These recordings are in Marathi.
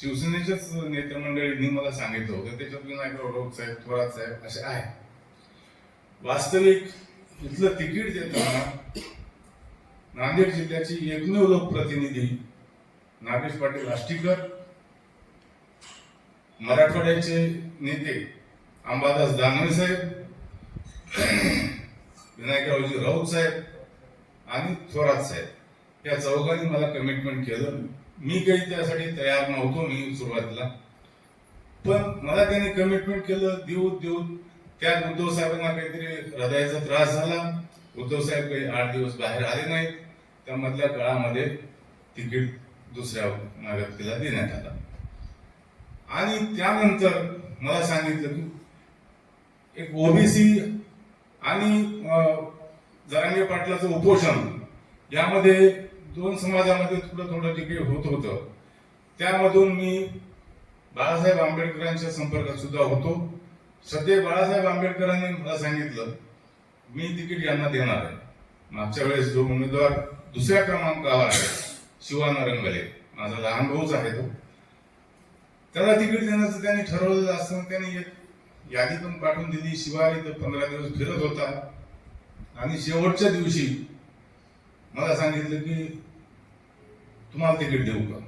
शिवसेनेच्याच नेतेमंडळींनी मला सांगितलं होतं. त्याच्यात विनायकराव राऊत साहेब थोरात साहेब असे आहे. वास्तविक इथलं तिकीट देताना नांदेड जिल्ह्याची एकमेव लोकप्रतिनिधी नागेश पाटील आष्टीकर मराठवाड्याचे नेते अंबादास दानवे साहेब विनायकरावजी राऊत साहेब आणि थोरात साहेब. या चौघांनी मला कमिटमेंट केलं. मी काही त्यासाठी तयार नव्हतो मी सुरुवातीला. पण मला त्याने कमिटमेंट केलं देऊ देऊ त्यात उद्धव साहेबांना काहीतरी हृदयाचा त्रास झाला. उद्धव साहेब काही आठ दिवस बाहेर आले नाहीत. त्यामधल्या काळामध्ये तिकीट दुसऱ्या व्यक्तीला देण्यात आला. आणि त्यानंतर मला सांगितलं की एक ओबीसी आणि जरांगे पाटलाचं उपोषण यामध्ये दोन समाजामध्ये थोडं थोडं जे काही होत होतं त्यामधून मी बाळासाहेब आंबेडकरांच्या संपर्कात सुद्धा होतो. सध्या बाळासाहेब आंबेडकरांनी मला सांगितलं मी तिकीट यांना देणार आहे. मागच्या वेळेस जो उमेदवार दुसऱ्या क्रमांकावर आहे शिवा रंगले माझा लहान भाऊच आहे तो. त्याला तिकीट देण्याचं त्यांनी ठरवलेलं असताना त्यांनी एक यादी पण पाठवून दिली. शिवाय तर पंधरा दिवस फिरत होता. आणि शेवटच्या दिवशी मला सांगितलं की तुम्हाला तिकीट देऊ का?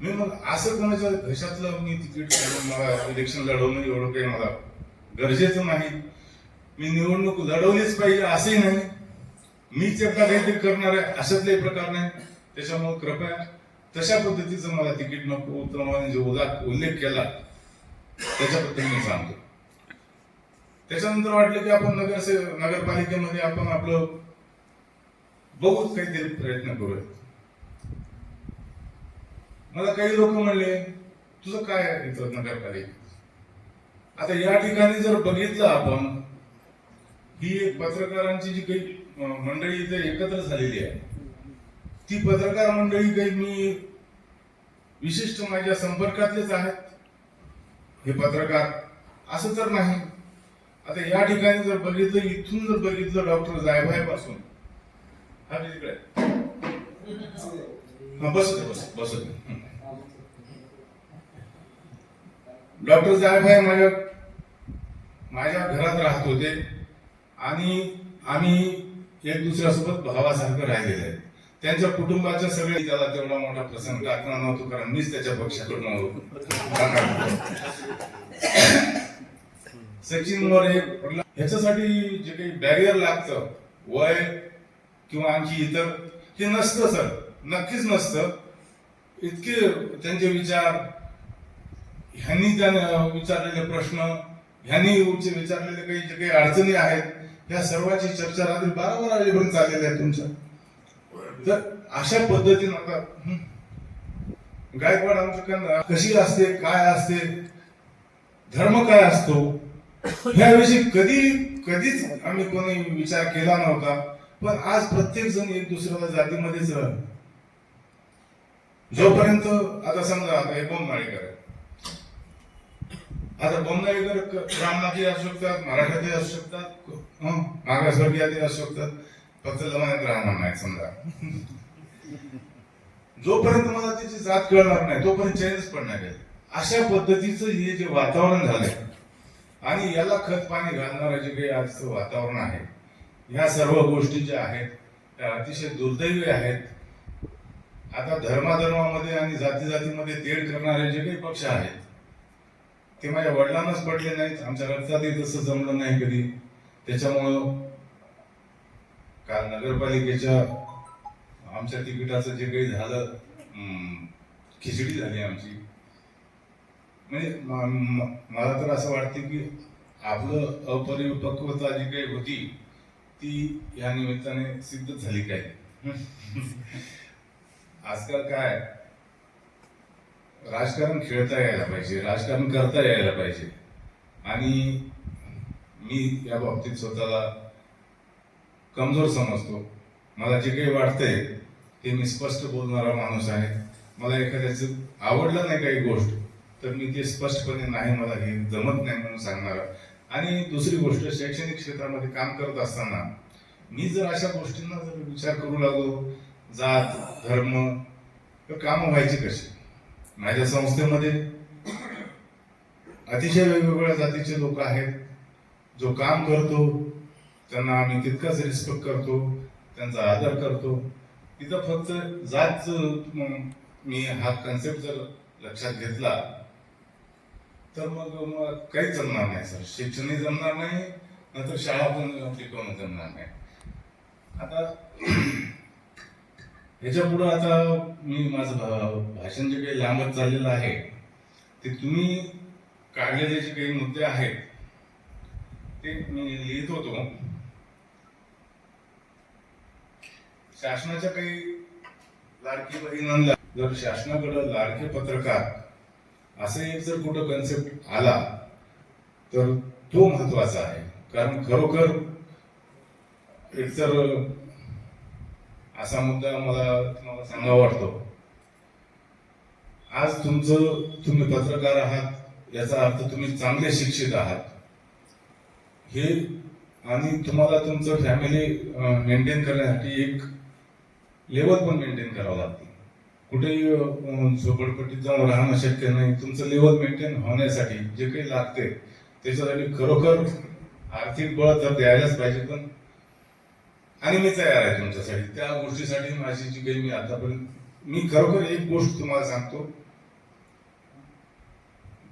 मी मग असं कोणाच्या घशातलं मी तिकीट काढून मला इलेक्शन लढवणं एवढं काही मला गरजेचं नाही. मी निवडणूक लढवलीच पाहिजे असंही नाही. मीच एकदा काहीतरी करणार आहे अशातलाही प्रकार नाही. त्याच्यामुळे कृपया तशा पद्धतीचं मला तिकीट नको. उत्तमाने जो उल्लेख उल्लेख केला त्याच्याबद्दल मी सांगतो. त्याच्यानंतर वाटलं की आपण नगर नगरपालिकेमध्ये आपण आपलं बघूच काहीतरी प्रयत्न करूया मला काही लोक म्हणले तुझं काय आहे इथं नगरपालिका आता या ठिकाणी जर बघितलं आपण ही एक पत्रकारांची जी काही मंडळी इथे एकत्र झालेली आहे ती पत्रकार मंडळी काही मी विशिष्ट माझ्या संपर्कातलेच आहेत. हे पत्रकार असं तर नाही. आता या ठिकाणी जर बघितलं इथून जर बघितलं डॉक्टर जायभायपासून हा तिकडे बसत बस बसत डॉक्टर जायभाई माझ्या माझ्या घरात राहत होते आणि आम्ही एक दुसऱ्यासोबत भावासारखं राहिलेलं आहे. त्यांच्या कुटुंबाच्या सगळे त्याला तेवढा मोठा प्रसंग टाकणार नव्हतो कारण मीच त्याच्या पक्षाकडून होतो. सचिन मोरे ह्याच्यासाठी जे काही बॅरियर लागतं वय किंवा आणखी इतर हे नसतं सर. नक्कीच नसतं. इतके त्यांचे विचार ह्यांनी त्यानं विचारलेले प्रश्न ह्यांनी उच्च विचारलेले काही जे काही अडचणी आहेत ह्या सर्वांची चर्चा रात्री बारा बारा वाजेपर्यंत चाललेली आहे तुमच्या. तर अशा पद्धतीनं आता गायकवाड आमच्या कशी असते काय असते धर्म काय असतो ह्याविषयी कधी कधीच आम्ही कोणी विचार केला नव्हता. पण आज प्रत्येक जण एक दुसऱ्याला जातीमध्येच राहत जोपर्यंत आता समजा आता हे बोमनाळीकर आहे आता बोमनाळीकर क- ब्राह्मणातही असू शकतात मराठ्यातही असू शकतात हं, मागासवर्गीयातही असू शकतात. फक्त लमायत राहणार नाही समजा. जोपर्यंत मला त्याची जात कळणार नाही तोपर्यंत चेंजच पडणार आहे. अशा पद्धतीचं हे जे वातावरण झालंय आणि याला खत पाणी घालणारं जे काही आजचं वातावरण आहे ह्या सर्व गोष्टी ज्या आहेत त्या अतिशय दुर्दैवी आहेत. आता धर्माधर्मामध्ये आणि जाती जातीमध्ये तेढ करणारे जे काही पक्ष आहेत ते माझ्या वडिलांनाच पडले नाहीत. आमच्या रक्तातही तसं जमलं नाही कधी. त्याच्यामुळं काल नगरपालिकेच्या आमच्या तिकिटाचं जे काही झालं खिचडी झाली आमची. म्हणजे मला तर असं वाटते की आपलं अपरिपक्वता जी काही होती ती या निमित्ताने सिद्ध झाली काय? आजकाल काय? राजकारण खेळता यायला पाहिजे राजकारण करता यायला पाहिजे. आणि मी या बाबतीत स्वतःला कमजोर समजतो. मला जे काही वाटतंय ते मी स्पष्ट बोलणारा माणूस आहे. मला एखाद्याचं आवडलं नाही काही गोष्ट तर मी ते स्पष्टपणे नाही मला हे जमत नाही म्हणून सांगणार. आणि दुसरी गोष्ट शैक्षणिक क्षेत्रामध्ये काम करत असताना मी जर अशा गोष्टींना जर विचार करू लागलो जात धर्म तर कामं व्हायची कशी माझ्या संस्थेमध्ये अतिशय वेगवेगळ्या जातीचे लोक आहेत. जो काम करतो त्यांना आम्ही तितकाच रिस्पेक्ट करतो त्यांचा आदर करतो. तिथं फक्त जात मी हा कन्सेप्ट जर लक्षात घेतला तर मग मग काही जमणार नाही सर. शिक्षणही जमणार नाही नंतर शाळा पण शिकवणं जमणार नाही. आता याच्या पुढं आता मी माझं भाषण जे काही लांबत चाललेलं आहे ते तुम्ही काढलेले जे काही मुद्दे आहेत ते मी लिहित होतो. शासनाच्या काही लाडकी बहिणांना जर शासनाकडे लाडके पत्रकार असे एक जर कुठं कन्सेप्ट आला तर तो महत्त्वाचा आहे. कारण खरोखर एक तर असा मुद्दा मला तुम्हाला सांगावा वाटतो. आज तुमचं तुम्ही पत्रकार आहात याचा अर्थ तुम्ही चांगले शिक्षित आहात. हे आणि तुम्हाला तुमचं फॅमिली मेंटेन करण्यासाठी एक लेवल पण मेंटेन करावं लागते. कुठेही झोपडपट्टीत जाऊन राहणं शक्य नाही. तुमचं लेवल मेंटेन होण्यासाठी जे काही लागते त्याच्यासाठी खरोखर आर्थिक बळ तर द्यायलाच पाहिजे पण आणि मी तयार आहे तुमच्यासाठी. त्या गोष्टीसाठी माझी जी काही मी आतापर्यंत मी खरोखर एक गोष्ट तुम्हाला सांगतो.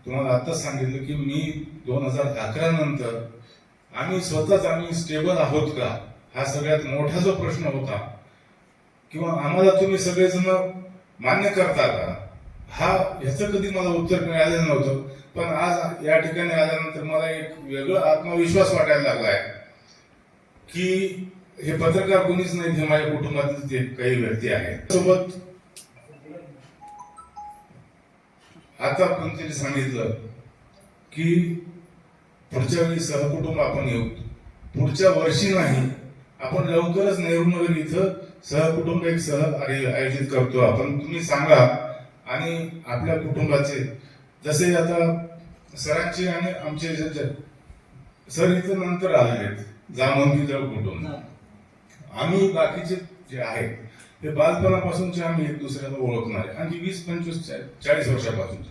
तुम्हाला आताच सांगितलं की मी दोन हजार अकरा नंतर आम्ही स्वतःच आम्ही स्टेबल आहोत का? हा सगळ्यात मोठा जो प्रश्न होता. किंवा आम्हाला तुम्ही सगळेजण मान्य करता का? हा ह्याचं कधी मला उत्तर मिळालेलं नव्हतं. पण आज या ठिकाणी आल्यानंतर मला एक वेगळा आत्मविश्वास वाटायला लागलाय की हे पत्रकार कोणीच नाही हे माझ्या कुटुंबातील ते काही व्यक्ती आहेत. सोबत आता कोणतरी सांगितलं की पुढच्या वेळी सहकुटुंब आपण येऊ. पुढच्या वर्षी नाही आपण लवकरच नेहरू नगर इथं सहकुटुंब एक सह आयोजित करतो. आपण तुम्ही सांगा आणि आपल्या कुटुंबाचे जसे आता सरांचे आणि आमचे सर इथं नंतर आलेले आहेत. जामवंती कुटुंब. आम्ही बाकीचे जे आहेत ते बालपणापासूनचे आम्ही एक दुसऱ्याला ओळखणार. आहे आणि वीस पंचवीस चाळीस वर्षापासून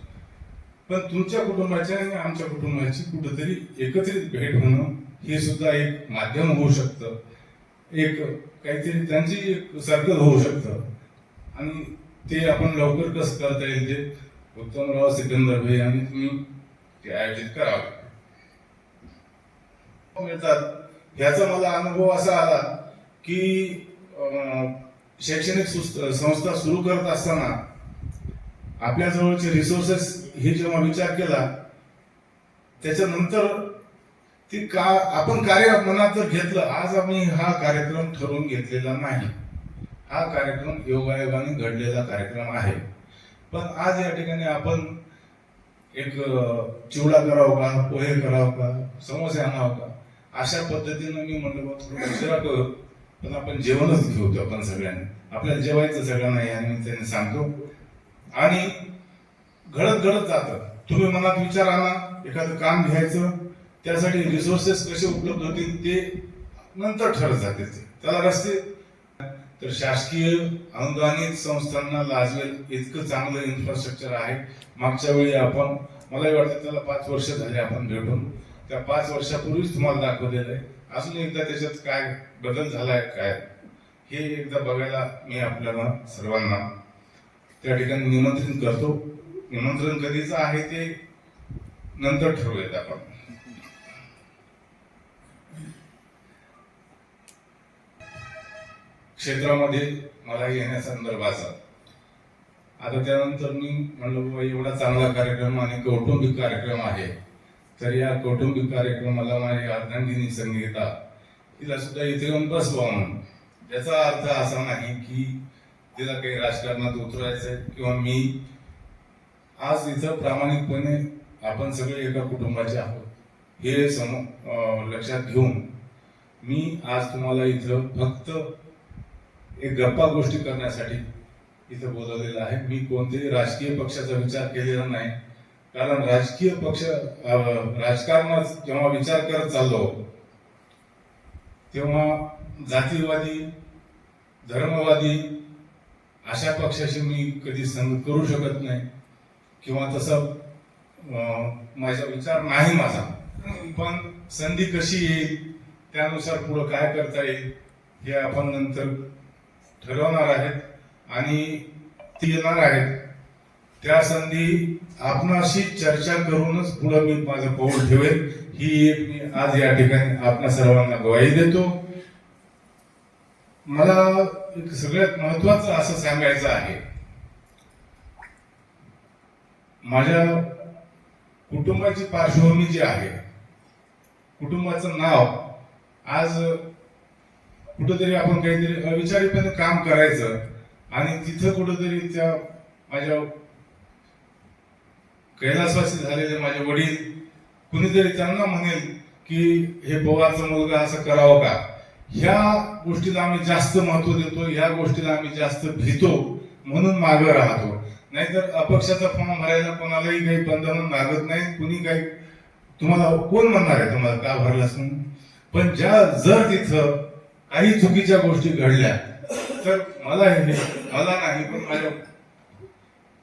पण तुमच्या कुटुंबाच्या आणि आमच्या कुटुंबाची कुठेतरी एकत्रित भेट होणं हे सुद्धा एक माध्यम होऊ शकतं. एक काहीतरी त्यांची एक सर्कल होऊ शकतं. आणि ते आपण लवकर कसं करता येईल ते उत्तमराव सिकंदर भाई आणि तुम्ही ते आयोजित करावे. मिळतात. याचा मला अनुभव असा आला की शैक्षणिक संस्था सुरू करत असताना आपल्याजवळचे रिसोर्सेस हे जेव्हा विचार केला त्याच्यानंतर ती का आपण कार्य मनात जर घेतलं आज आम्ही हा कार्यक्रम ठरवून घेतलेला नाही. हा कार्यक्रम योगायोगाने घडलेला कार्यक्रम आहे. पण आज या ठिकाणी आपण एक चिवडा करावं का पोहे करावं का समोसे आणावं का अशा पद्धतीनं मी म्हणलं बा थोडं उशिरा करू. पण आपण जेवणच घेऊ आपण सगळ्यांनी. आपल्याला जेवायचं सगळ्यांना या निमित्ताने सांगतो. आणि घडत घडत जातं. तुम्ही मनात विचार आणा. एखादं काम घ्यायचं त्यासाठी रिसोर्सेस कसे उपलब्ध होतील ते नंतर ठरत जाते ते. त्याला रस्ते. तर शासकीय अनुदानित संस्थांना लाजवेल. इतकं चांगलं इन्फ्रास्ट्रक्चर आहे. मागच्या वेळी आपण मलाही वाटतं त्याला पाच वर्ष झाले आपण भेटून. त्या पाच वर्षापूर्वीच तुम्हाला दाखवलेलं आहे. अजून एकदा त्याच्यात काय बदल झालाय काय? हे एकदा बघायला मी आपल्याला सर्वांना त्या ठिकाणी निमंत्रित करतो. निमंत्रण कधीच आहे ते नंतर ठरवूयात आपण. क्षेत्रामध्ये मला येण्यासंदर्भाचा. आता त्यानंतर मी म्हणलं बाबा एवढा चांगला कार्यक्रम आणि कौटुंबिक कार्यक्रम आहे. तर या कौटुंबिक कार्यक्रमाला माझी अर्धांगिनी संगीता तिला सुद्धा इथे येऊन बसवा म्हणून. त्याचा अर्थ असा नाही की तिला काही राजकारणात उतरायचंय किंवा मी आज इथं प्रामाणिकपणे आपण सगळे एका कुटुंबाचे आहोत. हे सम लक्षात घेऊन मी आज तुम्हाला इथं फक्त एक गप्पा गोष्टी करण्यासाठी इथं बोलवलेलं आहे. मी कोणत्याही राजकीय पक्षाचा विचार केलेला नाही. कारण राजकीय पक्ष राजकारणात जेव्हा विचार करत चाललो तेव्हा जातीवादी धर्मवादी अशा पक्षाशी मी कधी संघ करू शकत नाही किंवा तसं माझा विचार नाही माझा. पण संधी कशी येईल त्यानुसार पुढं काय करता येईल हे आपण नंतर ठरवणार आहेत आणि ती येणार आहेत. त्या संधी आपणाशी चर्चा करूनच पुढं मी माझं पाऊल ठेवेल ही एक मी आज या ठिकाणी आपल्या सर्वांना गवाही देतो. मला एक सगळ्यात महत्वाचं असं सांगायचं आहे. माझ्या कुटुंबाची पार्श्वभूमी जी आहे कुटुंबाचं नाव आज कुठंतरी आपण काहीतरी अविचारीपणे काम करायचं आणि तिथं कुठंतरी त्या माझ्या कैलासवासी झालेले माझे वडील कुणीतरी त्यांना म्हणेल की हे पवारचा मुलगा असं करावं का? ह्या गोष्टीला आम्ही जास्त महत्त्व देतो ह्या गोष्टीला आम्ही जास्त भीतो म्हणून मागं राहतो. नाहीतर अपक्षाचा फॉर्म भरायला कोणालाही काही बंधन लागत नाही कुणी काही तुम्हाला कोण म्हणणार आहे? तुम्हाला का भरलास म्हणून? पण ज्या जर तिथं काही चुकीच्या गोष्टी घडल्या तर मला हे मला नाही पण माझ्या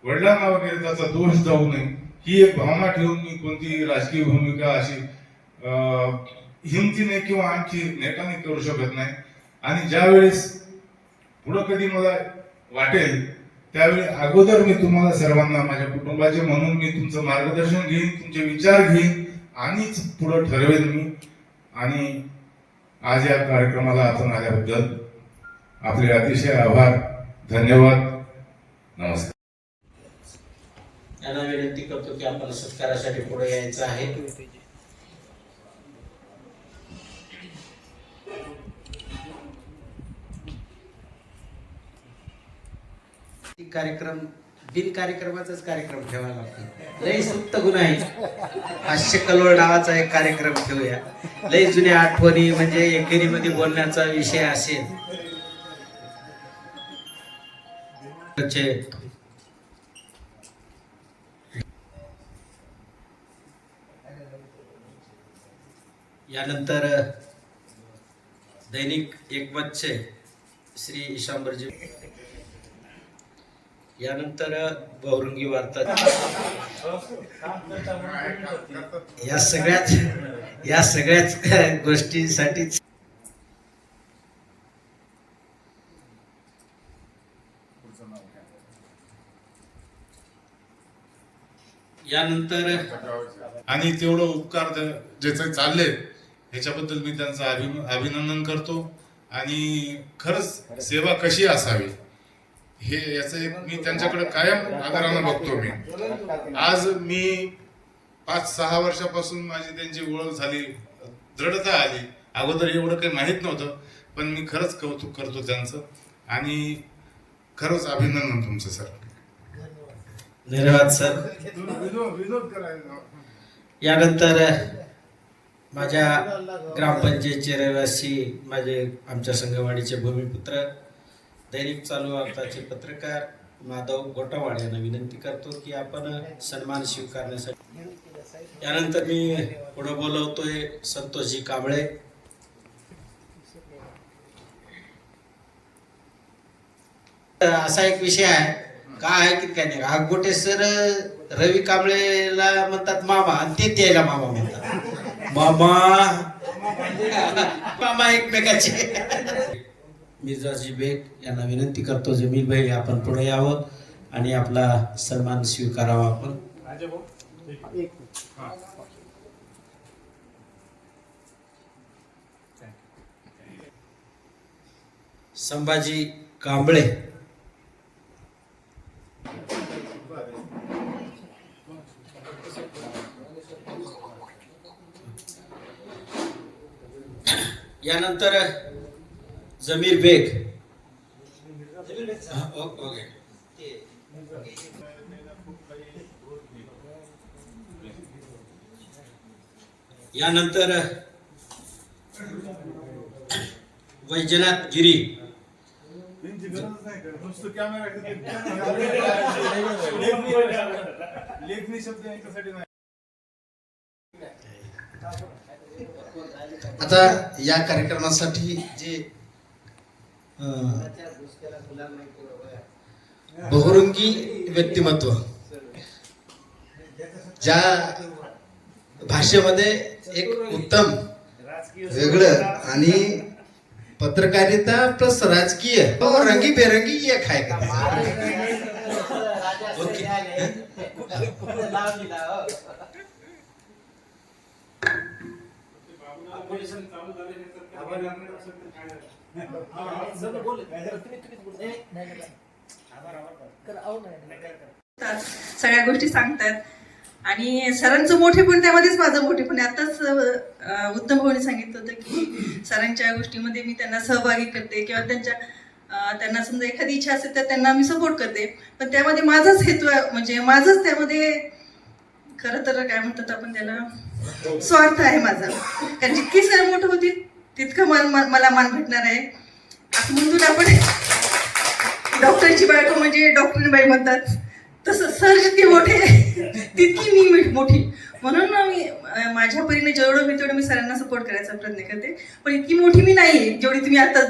वडिलांना वगैरे त्याचा दोष जाऊ नये. ही एक भावना ठेवून मी कोणती राजकीय भूमिका अशी हिमतीने किंवा आणखी नेटाने करू शकत नाही. आणि ज्यावेळेस पुढं कधी मला वाटेल त्यावेळी अगोदर मी तुम्हाला सर्वांना माझ्या कुटुंबाचे म्हणून मी तुमचं मार्गदर्शन घेईन तुमचे विचार घेईन आणिच पुढं ठरवेन मी. आणि आज या कार्यक्रमाला आपण आल्याबद्दल आपले अतिशय आभार धन्यवाद नमस्कार. त्यांना विनंती करतो की आपण सत्कारासाठी पुढे यायचं आहे. कार्यक्रम बिन कार्यक्रमाचाच कार्यक्रम ठेवायला लागतो. लय सुप्त गुण आहे. हास्य कलोळ नावाचा एक कार्यक्रम ठेवूया. लय जुन्या आठवणी म्हणजे एकेरीमध्ये बोलण्याचा विषय असेल. यानंतर दैनिक एकमतचे श्री ईशांबरजी. यानंतर बहुरंगी वार्ता. या सगळ्याच या सगळ्याच गोष्टींसाठीच. यानंतर आणि तेवढं उपकार ज्याचे चालले ह्याच्याबद्दल मी त्यांचं अभि- अभिनंदन करतो. आणि खरंच सेवा कशी असावी हे याचं एक मी त्यांच्याकडे कायम आदरानं बघतो मी. आज मी पाच सहा वर्षापासून माझी त्यांची ओळख झाली दृढता आली. अगोदर एवढं काही माहीत नव्हतं पण मी खरंच कौतुक करतो त्यांचं. आणि खरंच अभिनंदन तुमचं सर. धन्यवाद सर. यानंतर माझ्या ग्रामपंचायतचे रहिवासी माझे आमच्या संगवाडीचे भूमिपुत्र दैनिक चालू वार्ताचे पत्रकार माधव गोटावाड यांना विनंती करतो की आपण सन्मान स्वीकारण्यासाठी यानंतर मी पुढे बोलवतोय संतोषजी कांबळे. असा एक विषय आहे. काय आहे की काय नाही? आगोटे सर रवी कांबळेला म्हणतात मामा आणि ते त्याला मामा म्हणतात. मामा. मामा एकमेकाचे. मिर्जाजी बेग यांना विनंती करतो जमील भाई आपण पुढे यावं आणि आपला सन्मान स्वीकारावा आपण. संभाजी कांबळे. यानंतर जमीर बेग. ओके. यानंतर वैजनाथ गिरी. लेखनी शब्द यांच्यासाठी नाही. आता या कार्यक्रमासाठी जे बहुरंगी व्यक्तिमत्व ज्या भाषेमध्ये एक उत्तम वेगळं आणि पत्रकारिता प्लस राजकीय हो, रंगीबेरंगी एक आहे का ओके सांगतात, सगळ्या गोष्टी सांगतात. आणि सरांचं मोठेपण त्यामध्येच माझं मोठेपण आताच उत्तम भाऊने सांगितलं होतं की सरांच्या गोष्टीमध्ये मी त्यांना सहभागी करते. किंवा त्यांच्या त्यांना समजा एखादी इच्छा असेल तर त्यांना मी सपोर्ट करते. पण त्यामध्ये माझाच हेतू आहे. म्हणजे माझंच त्यामध्ये खरं तर काय म्हणतात आपण त्याला? स्वार्थ आहे माझा. कारण जितकी सर मोठं होतील तितकं मन मला मान भेटणार आहे. म्हणून आपण डॉक्टरची बायको म्हणजे डॉक्टर बाई म्हणतात. तसं सर जितके मोठे तितकी मी मोठी. म्हणून मी माझ्या परीने जेवढं मी तेवढं मी सरांना सपोर्ट करायचा प्रयत्न करते. पण इतकी मोठी मी नाहीये. जेवढी तुम्ही आता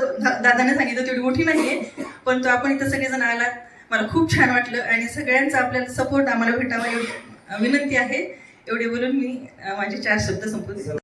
दादाने सांगितलं तेवढी मोठी नाहीये. पण तो आपण इथं सगळेजण आलात. मला खूप छान वाटलं. आणि सगळ्यांचा आपल्याला सपोर्ट आम्हाला भेटावा एवढी विनंती आहे. एवढे बोलून मी माझे चार शब्द संपवले.